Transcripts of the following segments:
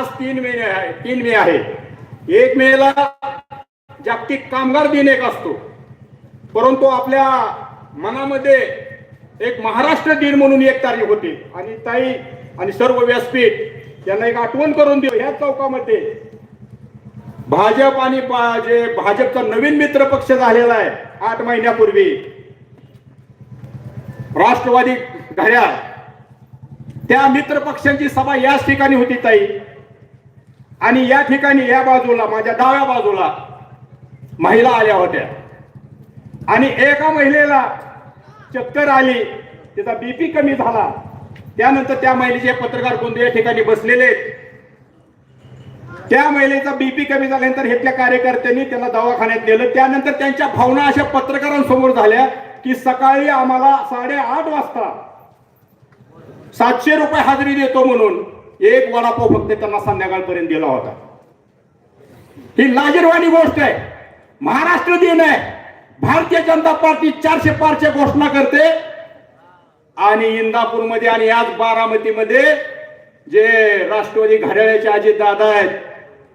आज तीन महिने आहे तीन मे आहे. एक मेला जागतिक कामगार दिन एक असतो. परंतु आपल्या मनामध्ये एक महाराष्ट्र दिन म्हणून एक तारीख होती. आणि ताई आणि सर्व व्यासपीठ यांना एक आठवण करून देऊ ह्या चौकामध्ये भाजप आणि जे भाजपचा नवीन मित्र पक्ष झालेला आहे आठ महिन्यापूर्वी. राष्ट्रवादी घड्याळ. त्या मित्र पक्षांची सभा याच ठिकाणी होती ताई. आणि या ठिकाणी या बाजूला माझ्या डाव्या बाजूला महिला आल्या होत्या. आणि एका महिलेला चक्कर आली तिचा बीपी कमी झाला. त्यानंतर त्या महिलेचे पत्रकार कोणत्या या ठिकाणी बसलेले त्या महिलेचा बीपी कमी झाल्यानंतर इथल्या कार्यकर्त्यांनी त्याला दवाखान्यात नेलं. त्यानंतर त्यांच्या भावना अशा पत्रकारांसमोर झाल्या की सकाळी आम्हाला साडेआठ वाजता सातशे रुपये हजेरी देतो म्हणून एक वडापाव फक्त त्यांना संध्याकाळपर्यंत दिला होता. ही लाजीरवाणी गोष्ट आहे. महाराष्ट्र दिन आहे. भारतीय जनता पार्टी चारशे पारच्या घोषणा करते. आणि इंदापूरमध्ये आणि आज बारामतीमध्ये जे राष्ट्रवादी घड्याळ्याचे अजित दादा आहेत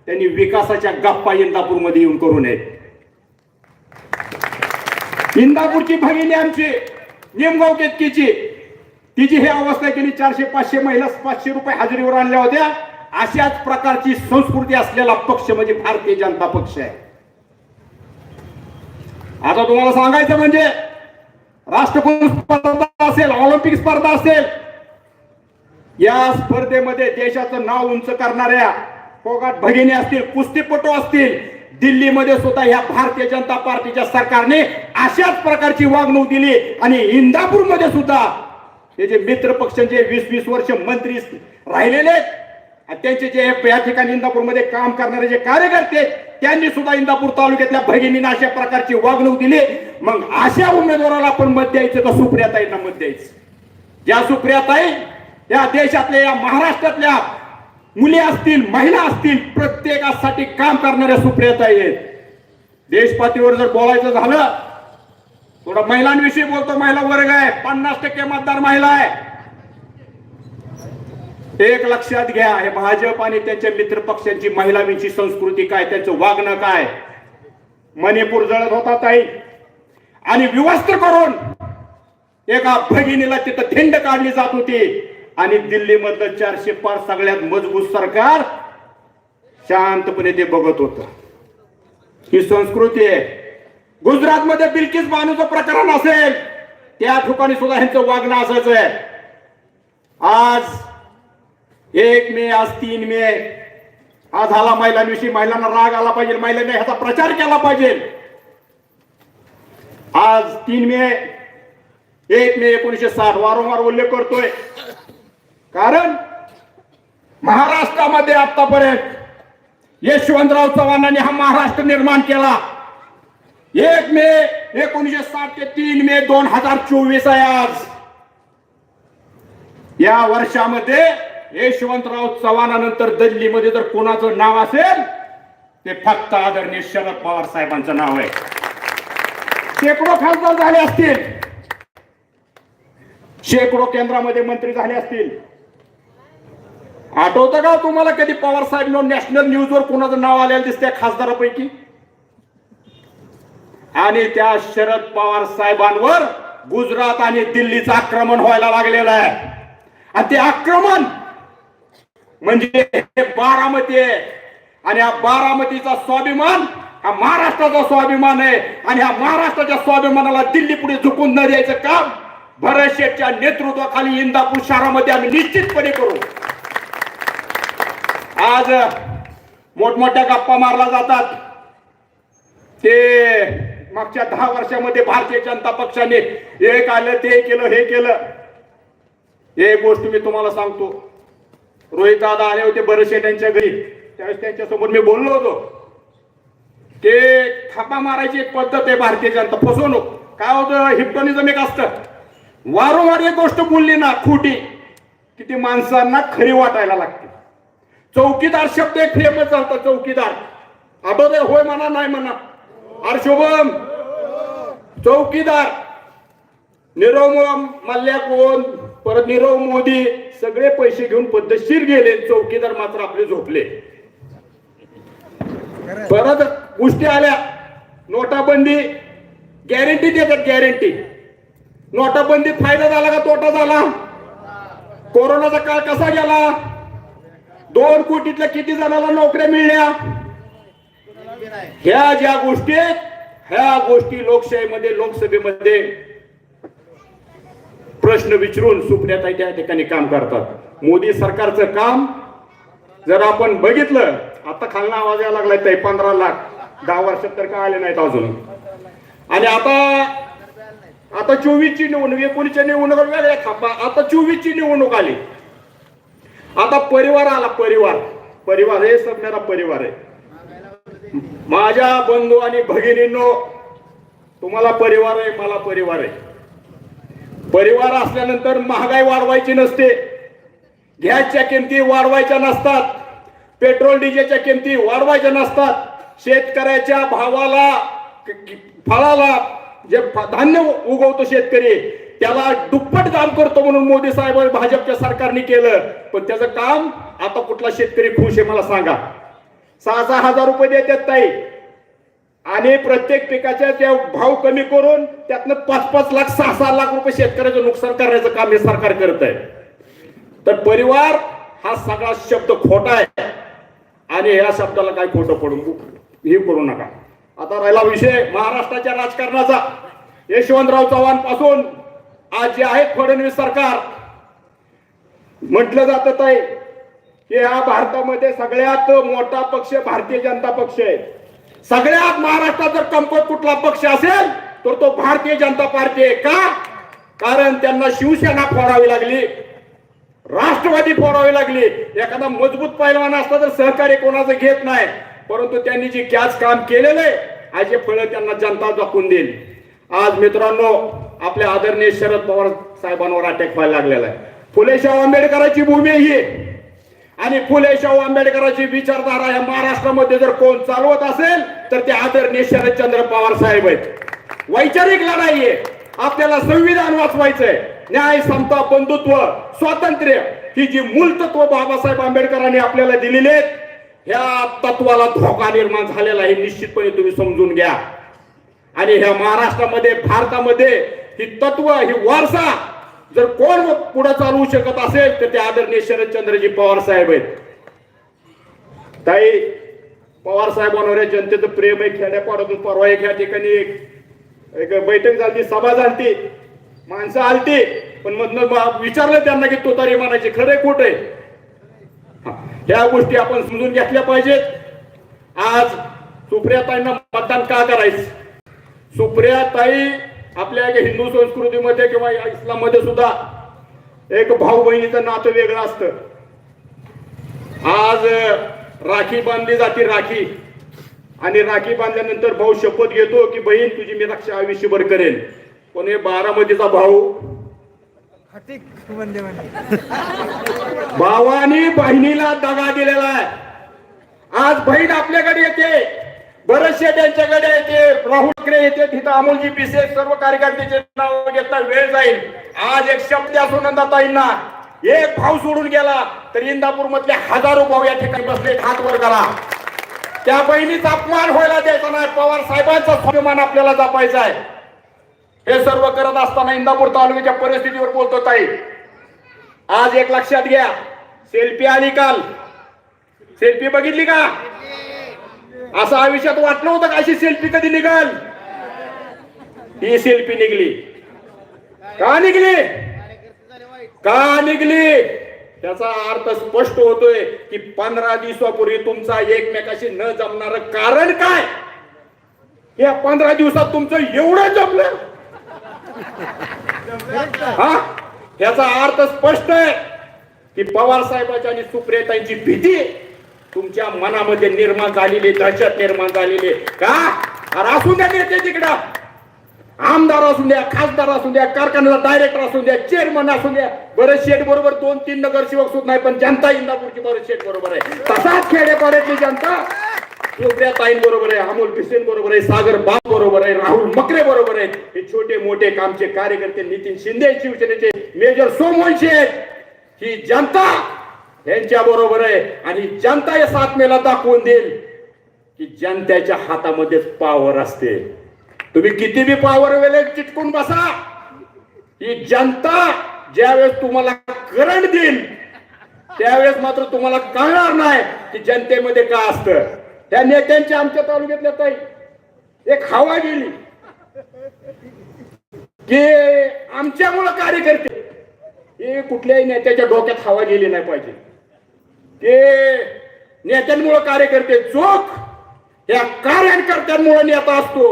त्यांनी विकासाच्या गप्पा इंदापूरमध्ये येऊन करू नयेत. इंदापूरची भगिनी आमची निमगाव केतकीची. तिची ही अवस्था केली चारशे पाचशे महिला पाचशे रुपये हजेरीवर आणल्या होत्या अशाच प्रकारची संस्कृती असलेला पक्ष म्हणजे भारतीय जनता पक्ष आहे. आता तुम्हाला सांगायचं म्हणजे राष्ट्रकुल स्पर्धा असेल ऑलिम्पिक स्पर्धा असेल या स्पर्धेमध्ये देशाचं नाव उंच करणाऱ्या फोगाट भगिनी असतील कुस्तीपटू असतील दिल्लीमध्ये सुद्धा ह्या भारतीय जनता पार्टीच्या सरकारने अशाच प्रकारची वागणूक दिली आणि इंदापूरमध्ये सुद्धा हे जे मित्र पक्षांचे वीस वीस वर्ष मंत्री राहिलेले आहेत, आणि त्यांचे जे या ठिकाणी इंदापूरमध्ये काम करणारे जे कार्यकर्ते त्यांनी सुद्धा इंदापूर तालुक्यातल्या भगिनींना अशा प्रकारची वागणूक दिली. मग अशा उमेदवाराला आपण मत द्यायचं तर सुप्रियाताईंना मत द्यायचं? ज्या सुप्रियाताई या देशातल्या या महाराष्ट्रातल्या मुली असतील महिला असतील प्रत्येकासाठी काम करणाऱ्या सुप्रियाताई आहेत. देश पातळीवर जर बोलायचं झालं थोडं महिलांविषयी बोलतो महिला वर्ग आहे पन्नास टक्के मतदार महिला आहे. एक लक्षात घ्या हे भाजप आणि त्यांच्या मित्र पक्षांची महिलांची संस्कृती काय त्यांचं वागणं काय? मणिपूर जळत होता ताई. आणि विवस्त्र करून एका भगिनीला तिथं थिंड काढली जात होती. आणि दिल्ली मधलं चारशे पार सगळ्यात मजबूत सरकार शांतपणे ते बघत होत. ही संस्कृती आहे. गुजरात मध्ये बिल्किस बानूचं प्रकरण असेल त्या ठिकाणी सुद्धा ह्यांचं वागणं असायचं आहे. आज एक मे आज तीन मे. आज आला महिलांविषयी महिलांना राग आला पाहिजे महिलांनी ह्याचा प्रचार केला पाहिजे. आज तीन मे एक मे एकोणीशे साठ वारंवार उल्लेख करतोय. कारण महाराष्ट्रामध्ये आतापर्यंत यशवंतराव चव्हाणांनी हा महाराष्ट्र निर्माण केला. एक मे एकोणीशे साठ ते तीन मे दोन हजार चोवीस आहे आज. या वर्षामध्ये यशवंतराव चव्हाणानंतर दिल्लीमध्ये जर कोणाचं नाव असेल ते फक्त आदरणीय शरद पवार साहेबांचं नाव आहे. शेकडो खासदार झाले असतील. शेकडो केंद्रामध्ये मंत्री झाले असतील. आठवतं का तुम्हाला कधी पवार साहेब नॅशनल न्यूजवर कोणाचं नाव आलेलं दिसतंय खासदारापैकी? आणि त्या शरद पवार साहेबांवर गुजरात आणि दिल्लीचं आक्रमण व्हायला लागलेलं आहे. आणि ते आक्रमण म्हणजे बारामती आहे. आणि हा बारामतीचा स्वाभिमान हा महाराष्ट्राचा स्वाभिमान आहे. आणि ह्या महाराष्ट्राच्या स्वाभिमानाला दिल्ली पुढे झुकून न द्यायचं काम भरत शेठच्या नेतृत्वाखाली इंदापूर शहरामध्ये आम्ही निश्चितपणे करू. आज मोठमोठ्या गप्पा मारला जातात. ते मागच्या दहा वर्षामध्ये भारतीय जनता पक्षाने हे आलं ते केलं हे केलं. एक गोष्ट मी तुम्हाला सांगतो. रोहित दादा आले होते बरेचसे त्यांच्या घरी. त्यावेळेस त्यांच्यासमोर मी बोललो होतो. ते थापा मारायची एक पद्धत आहे भारतीय जनता. फसवणूक. काय होतं? हिप्टोनिझम एक असतं. वारंवार एक गोष्ट बोलली ना खोटी की ती माणसांना खरी वाटायला लागते. चौकीदार शब्द एक फेमस चालतात चौकीदार. अगोदर होय म्हणा नाही म्हणा. अरे चौकीदार निरोम मल्ल्या कोण परत नीरव मोदी सगळे पैसे घेऊन पद्धतशीर गेले चौकीदार मात्र आपले झोपले. परत गोष्टी आल्या नोटाबंदी गॅरंटी देतात गॅरंटी नोटाबंदीत फायदा झाला का तोटा झाला? कोरोनाचा काळ कसा गेला? दोन कोटीतल्या किती जणांना नोकऱ्या मिळल्या? ह्या ज्या गोष्टी आहेत ह्या गोष्टी लोकशाहीमध्ये लोकसभेमध्ये प्रश्न विचारून सुप्रियाताई त्या ठिकाणी काम करतात. मोदी सरकारचं काम जर आपण बघितलं आता खालना आवाज यायला लागलाय ताई पंधरा लाख दहा वर्षात तर काय आले नाहीत अजून. आणि आता आता चोवीस ची निवडणूक एकोणीसच्या निवडणूक वेगळ्या खापा आता चोवीस ची निवडणूक आली. आता परिवार आला परिवार. परिवार हे सबणारा परिवार आहे. माझ्या बंधू आणि भगिनींनो तुम्हाला परिवार आहे मला परिवार आहे. परिवार असल्यानंतर महागाई वाढवायची नसते. गॅसच्या किमती वाढवायच्या नसतात. पेट्रोल डिझेलच्या किमती वाढवायच्या नसतात. शेतकऱ्याच्या भावाला फळाला जे धान्य उगवतो शेतकरी त्याला दुप्पट काम करतो म्हणून मोदी साहेब भाजपच्या सरकारने केलं. पण त्याचं काम आता कुठला शेतकरी खुश आहे मला सांगा. सहा सहा हजार रुपये देतात ताई. आणि प्रत्येक पिकाच्या त्या भाव कमी करून त्यातनं पाच पाच लाख सहा सहा लाख रुपये शेतकऱ्याचं नुकसान करण्याचं काम हे सरकार करत आहे. तर परिवार हा सगळा शब्द खोटा आहे. आणि या शब्दाला काय खोटं पडून हे करू नका. आता राहिला विषय महाराष्ट्राच्या राजकारणाचा. यशवंतराव चव्हाणपासून आज जे आहे फडणवीस सरकार. म्हटलं जात आहे की या भारतामध्ये सगळ्यात मोठा पक्ष भारतीय जनता पक्ष आहे. सगळ्यात महाराष्ट्रात जर कंपत कुठला पक्ष असेल तर तो भारतीय जनता पार्टी आहे का? कारण त्यांना शिवसेना फोडावी लागली राष्ट्रवादी फोडावी लागली. एखादा मजबूत पैलवान असता तर सहकार्य कोणाचं घेत नाही. परंतु त्यांनी जे कॅच काम केलेलं आहे आज हे फळ त्यांना जनता दाखवून देईल. आज मित्रांनो आपल्या आदरणीय शरद पवार साहेबांवर अटॅक व्हायला लागलेला आहे. फुले आंबेडकरांची भूमी आहे ही. आणि फुले शाहू आंबेडकरांची विचारधारा या महाराष्ट्रामध्ये जर कोण चालवत असेल तर ते आदरणीय शरदचंद्र पवार साहेब आहेत. वैचारिक लढाई आहे. आपल्याला संविधान वाचवायचंय. न्याय समता बंधुत्व स्वातंत्र्य ही जी मूल तत्व बाबासाहेब आंबेडकरांनी आपल्याला दिलेली आहेत ह्या तत्वाला धोका निर्माण झालेला आहे निश्चितपणे तुम्ही समजून घ्या. आणि ह्या महाराष्ट्रामध्ये भारतामध्ये ही तत्व ही वारसा जर कोण पुढे चालवू शकत असेल तर ते आदरणीय शरदचंद्रजी पवार साहेब आहेत. ताई पवार साहेबांवर जनतेचं प्रेम आहे खेड्यापाड्यातून परवा एक या ठिकाणी एक एक बैठक झाली सभा झालती. माणसं आलती पण मधनं बा- विचारलं त्यांना की तो तरी म्हणायचे खरे खोट आहे हा, गोष्टी आपण समजून घेतल्या पाहिजेत. आज सुप्रियाताईंना मतदान का करायचं? सुप्रियाताई आपल्या हिंदू संस्कृतीमध्ये किंवा या इस्लाममध्ये सुद्धा एक भाऊ बहिणीचं नातं वेगळं असतं. आज राखी बांधली जाते राखी. आणि राखी बांधल्यानंतर भाऊ शपथ घेतो की बहीण तुझी मी रक्षा आयुष्यभर करेन. पण हे बारामतीचा भाऊ? भावानी बहिणीला दगा दिलेला आहे. आज बहीण आपल्याकडे येते. बरेचसे त्यांच्याकडे येते राहुल ठाकरे येते तिथं अमोलजी पिसे सर्व कार्यकर्त्याचे नाव घेतला वेळ जाईल. आज एक शब्द द्या सुनंदाताईंना एक भाव सोडून गेला तर इंदापूर मधले हजारो भाऊ या ठिकाणी बसले हात वर करा. त्या बहिणीचा अपमान व्हायला द्यायचा नाही पवार साहेबांचा स्वाभिमान आपल्याला जपायचा आहे. हे सर्व करत असताना इंदापूर तालुक्याच्या परिस्थितीवर बोलतो ताई. आज एक लक्षात घ्या सेल्फी आली काल. सेल्फी बघितली का? असं आयुष्यात वाटलं होतं का अशी सेल्फी कधी निघाल? ही सेल्फी निघली. का निघली? का निघली? त्याचा अर्थ स्पष्ट होतोय की पंधरा दिवसापूर्वी तुमचा एकमेकाशी न जमणार कारण काय? या पंधरा दिवसात तुमचं एवढं जमलं? हा? याचा अर्थ स्पष्ट आहे की पवार साहेबांची आणि सुप्रियतांची भीती तुमच्या मनामध्ये निर्माण झालेली दहशत निर्माण झालेली का? अरे असू द्या नेते तिकडं. आमदार असू द्या खासदार असू द्या कारखान्याला डायरेक्टर असू द्या चेअरमन असू द्या. बरेच शेठ बरोबर दोन तीन नगरसेवक सुद्धा नाही पण जनता इंदापूरची बरेच शेठ बरोबर आहे. तसाच खेडेपाड्यातली जनता सुप्रिया ताईन बरोबर आहे अमोल भिसेन बरोबर आहे सागर बाब बरोबर आहे राहुल मकरे बरोबर आहेत. हे छोटे मोठे कामचे कार्यकर्ते नितीन शिंदे शिवसेनेचे मेजर सोमवंशी आहेत. ही जनता यांच्या बरोबर आहे आणि जनता या सातमेला दाखवून देईल की जनतेच्या हातामध्येच पावर असते. तुम्ही किती बी पावर वेळे चिटकून बसा. ही जनता ज्यावेळेस तुम्हाला करंट देईल त्यावेळेस मात्र तुम्हाला कळणार नाही की जनतेमध्ये काय असतं. त्या नेत्यांच्या आमच्या तालुक्यातल्या ताई एक हवा गेली. की आमच्यामुळं कार्यकर्ते. हे कुठल्याही नेत्याच्या डोक्यात हवा गेली नाही पाहिजे. ते नेत्यांमुळं कार्यकर्ते चोख या कार्यकर्त्यांमुळे नेता असतो.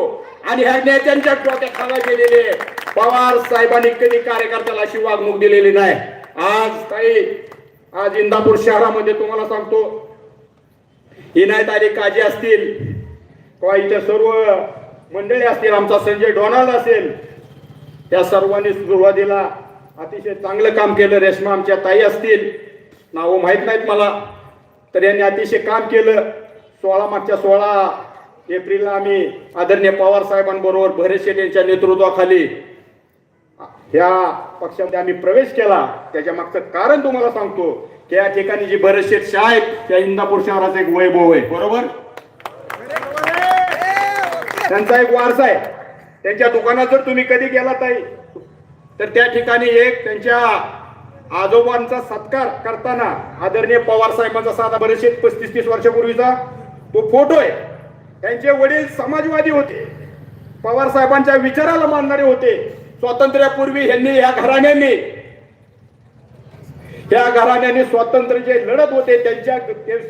आणि ह्या नेत्यांच्या डोक्यात खाला गेलेले पवार साहेबांनी कधी कार्यकर्त्याला अशी वागणूक दिलेली नाही. आज काही आज इंदापूर शहरामध्ये तुम्हाला सांगतो इनायत अली काजी असतील किंवा इथे सर्व मंडळी असतील आमचा संजय डोनाल्ड असेल त्या सर्वांनी सुरुवातीला अतिशय चांगलं काम केलं. रेश्मा आमच्या ताई असतील नावं माहीत नाहीत मला. तर यांनी अतिशय काम केलं. सोळा मागच्या सोळा एप्रिलला आम्ही आदरणीय पवार साहेबांबरोबर भरत शेठ यांच्या नेतृत्वाखाली ह्या पक्षामध्ये आम्ही प्रवेश केला. त्याच्या मागचं कारण तुम्हाला सांगतो की या ठिकाणी जी भरत शेठ शाह आहेत त्या इंदापूर शहराचा एक वैभव आहे. बरोबर? त्यांचा एक वारसा आहे. त्यांच्या दुकानात जर तुम्ही कधी गेला ताई तर त्या ठिकाणी एक त्यांच्या आजोबांचा सत्कार करताना आदरणीय पवार साहेबांचा साधा बरेचशे पस्तीस तीस वर्षापूर्वीचा तो फोटो आहे. त्यांचे वडील समाजवादी होते. पवार साहेबांच्या विचाराला मानणारे होते. स्वातंत्र्यापूर्वी यांनी या घराण्याने त्या घराण्याने स्वातंत्र्य जे लढत होते. त्यांच्या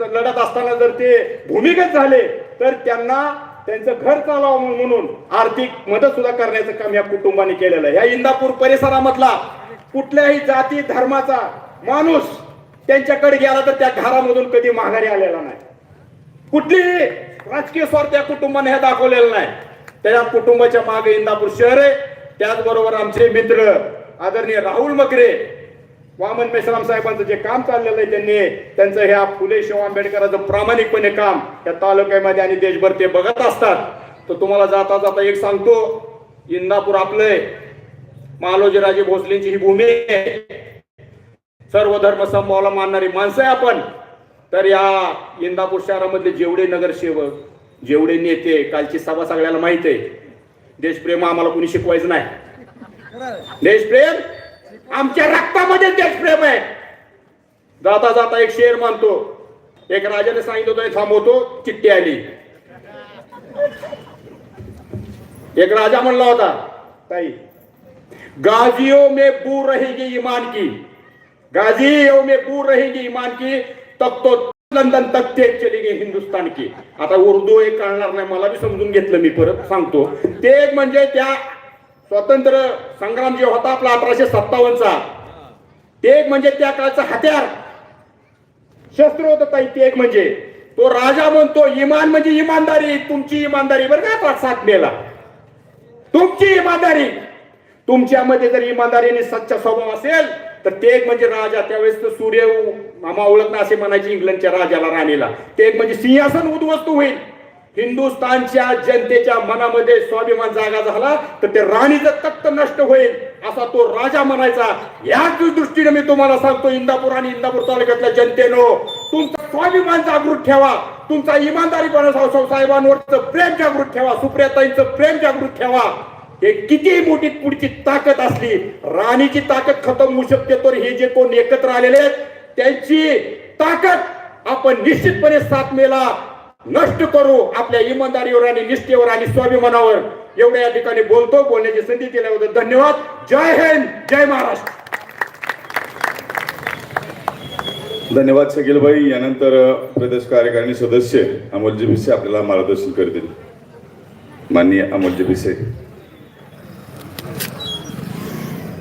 लढत असताना जर ते भूमिगत झाले तर त्यांना त्यांचं घर चालवावं म्हणून आर्थिक मदत सुद्धा करण्याचं काम या कुटुंबाने केलेलं आहे. या इंदापूर परिसरामधला कुठल्याही जाती धर्माचा माणूस त्यांच्याकडे गेला तर त्या घरामधून कधी माघारी आलेला नाही. कुठलीही राजकीय स्वार्थ या कुटुंबाने हे दाखवलेलं नाही. त्या कुटुंबाच्या मागे इंदापूर शहर आहे. त्याचबरोबर आमचे मित्र आदरणीय राहुल मकरे वामन मेश्राम साहेबांचं जे काम चाललेलं आहे त्यांनी त्यांचं ह्या फुले शिव आंबेडकरांचं प्रामाणिकपणे काम या तालुक्यामध्ये आणि देशभर ते बघत असतात. तर तुम्हाला जाता जाता एक सांगतो इंदापूर आपलंय. मालोजीराजे भोसलेंची ही भूमी आहे. सर्व धर्म समभावाला मानणारी माणसं आहे आपण. तर या इंदापूर शहरामधले जेवढे नगरसेवक जेवढे नेते कालची सभा सगळ्याला माहीत आहे. देशप्रेम आम्हाला कोणी शिकवायचं नाही. देशप्रेम आमच्या रक्तामध्ये देशप्रेम आहे. जाता जाता एक शेर मानतो. एक राजाने सांगितलं होतं थांबवतो हो, चिठ्ठी आली. एक राजा म्हणला होता ताई गाजियों में बू रहेगी ईमान की। गाजियों में बू रहेगी ईमान की तब तो लंदन तक तेज चलेगी हिंदुस्तान की। आता उर्दू एक कळणार नाही मला बी समजून घेतलं मी परत सांगतो. ते एक म्हणजे त्या स्वातंत्र्य संग्राम जे होता आपला अठराशे सत्तावन्नचा ते एक म्हणजे त्या काळचं हत्यार. शस्त्र होतं ताई ते एक म्हणजे. तो राजा म्हणतो इमान म्हणजे इमानदारी तुमची इमानदारी बरं का साथ मेला. तुमची इमानदारी तुमच्यामध्ये जर इमानदारीने सच्चा स्वभाव असेल तर ते एक म्हणजे राजा. त्यावेळेस तर सूर्य मामा ओळखणं असे म्हणायचे इंग्लंडच्या राजाला राणीला. ते एक म्हणजे सिंहासन उद्ध्वस्त होईल. हिंदुस्थानच्या जनतेच्या मनामध्ये स्वाभिमान जागा झाला तर ते राणीचं तख्त नष्ट होईल असा तो राजा म्हणायचा. याच दृष्टीने मी तुम्हाला सांगतो इंदापूर आणि इंदापूर तालुक्यातल्या जनतेनो तुमचा स्वाभिमान जागृत ठेवा. तुमचा इमानदारीपणा सावसाव साहेबांवरचं प्रेम जागृत ठेवा. सुप्रियाताईंचं प्रेम जागृत ठेवा. हे किती मोठी पुढची ताकद असली राणीची ताकद खतम होऊ शकते तर हे जे कोण एकत्र आलेले आहेत त्यांची ताकद आपण निश्चितपणे सात मेला नष्ट करू. आपल्या इमानदारीवर आणि निष्ठेवर आणि स्वाभिमानावर एवढ्या या ठिकाणी बोलतो. बोलण्याची संधी दिल्याबद्दल धन्यवाद. जय हिंद जय महाराष्ट्र. धन्यवाद शकीलभाई यानंतर प्रदेश कार्यकारिणी सदस्य अमोलजी भिसे आपल्याला मार्गदर्शन करतील. माननीय अमोलजी भिसे.